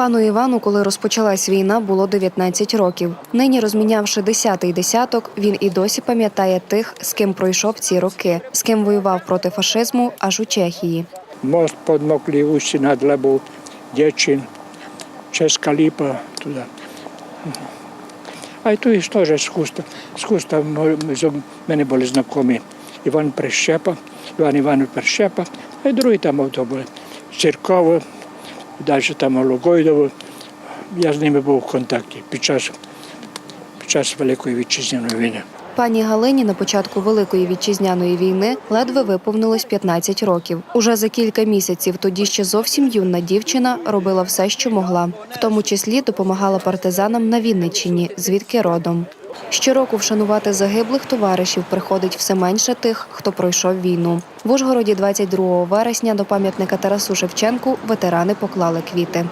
Пану Івану, коли розпочалась війна, було 19 років. Нині, розмінявши десятий десяток, він і досі пам'ятає тих, з ким пройшов ці роки, з ким воював проти фашизму аж у Чехії. Most pod Moklivusі над Лебов, Дєчин, Ческа Ліпа, туди. А й тут теж з хуста. З хуста м- мене були знайомі Іван Прищепа, Іван Іванович Прищепа, а й другі там ото були. Далі там Логойдово. Я з ними був в контакті під час, під час Великої вітчизняної війни. Пані Галині на початку Великої вітчизняної війни ледве виповнилось 15 років. Уже за кілька місяців тоді ще зовсім юна дівчина робила все, що могла, в тому числі допомагала партизанам на Вінниччині, звідки родом. Щороку вшанувати загиблих товаришів приходить все менше тих, хто пройшов війну. В Ужгороді 22 вересня до пам'ятника Тарасу Шевченку ветерани поклали квіти.